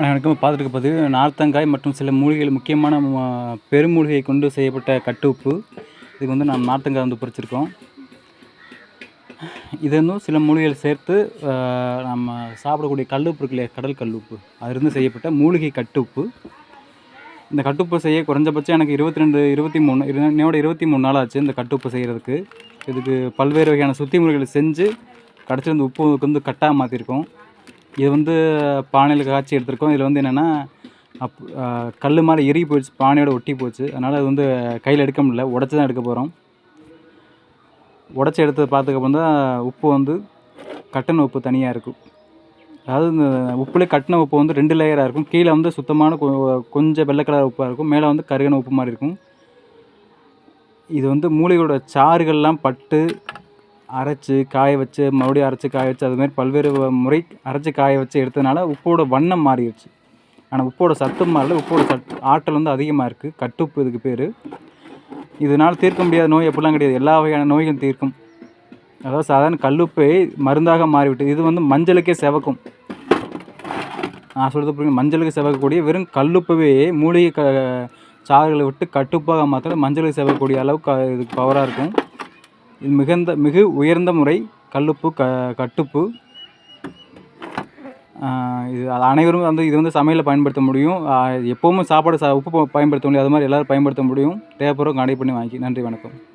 வணக்கம் பார்த்துட்டு இருக்க பதிவு. நார்த்தங்காய் மற்றும் சில மூலிகைகள் முக்கியமான ம- பெருமூலிகை கொண்டு செய்யப்பட்ட கட்டு உப்பு இதுக்கு வந்து நான் நார்த்தங்காய் வந்து பொறிச்சிருக்கோம். இது வந்து சில மூலிகைகள் சேர்த்து நம்ம சாப்பிடக்கூடிய கல்லுப்பு இருக்கு இல்லையா கடல் கல்லுப்பு. அதிலிருந்து செய்யப்பட்ட மூலிகை கட்டு உப்பு இந்த கட்டுப்பு செய்ய குறைஞ்சபட்சம் எனக்கு இருபத்தி ரெண்டு இருபத்தி மூணு என்னோட இருபத்தி மூணு நாள் ஆச்சு இந்த கட்டுப்பு செய்கிறதுக்கு இதுக்கு பல்வேறு வகையான சுத்தி முறைகளை செஞ்சு கடைசியில் இந்த உப்பு வந்து கட்டாக மாற்றிருக்கோம் இது வந்து பானையில் காய்ச்சி எடுத்திருக்கோம். இதில் வந்து என்னென்னா அப் கல் மாதிரி எறி போயிடுச்சு பானையோட ஒட்டி போச்சு. அதனால் அது வந்து கையில் எடுக்க முடியல. உடச்சி தான் எடுக்க போகிறோம் உடச்சி எடுத்து பார்த்ததுக்கப்புறம் தான் உப்பு வந்து கட்டின உப்பு தனியாக இருக்கும். அதாவது இந்த உப்புலேயே கட்டின உப்பு வந்து ரெண்டு லேயராக இருக்கும். கீழே வந்து சுத்தமான கொஞ்சம் வெள்ளை கலர் உப்பாக இருக்கும். மேலே வந்து கருகின உப்பு மாதிரி இருக்கும். இது வந்து மூலிகையோட சாறுகள்லாம் பட்டு அரைச்சி காய வச்சு மறுபடியும் அரைச்சி காய வச்சு அது மாதிரி பல்வேறு வ- முறை அரைச்சி காய வச்சு எடுத்ததுனால உப்போட வண்ணம் மாறிடுச்சு. ஆனால் உப்போட சத்து மாறல. உப்போட சத் ஆற்றல் வந்து அதிகமாக இருக்குது கட்டுப்பு இதுக்கு பேர். இதனால் தீர்க்க முடியாத நோய் அப்படிலாம் கிடையாது. எல்லா வகையான நோய்களும் தீர்க்கும். அதாவது சாதாரண கல்லுப்பை மருந்தாக மாறிவிட்டு இது வந்து மஞ்சளுக்கே செவக்கும். நான் சொல்கிறது புரியுங்க மஞ்சளுக்கு செவக்கக்கூடிய வெறும் கல்லுப்பவே மூலிகை க சாறுகளை விட்டு கட்டுப்பாக மாத்திர மஞ்சளுக்கு செவக்கக்கூடிய அளவுக்கு இதுக்கு பவராக இருக்கும். இது மிகுந்த மிகு உயர்ந்த முறை கல்லுப்பு க கட்டுப்பு. இது அனைவரும் வந்து இது வந்து சமையலில் பயன்படுத்த முடியும். எப்போவுமே எப்போவும் சாப்பாடு சா உப்பு ப- பயன்படுத்த முடியும் அது மாதிரி எல்லோரும் பயன்படுத்த முடியும். தேவைப்படுறவங்க கடை பண்ணி வாங்கி நன்றி வணக்கம்.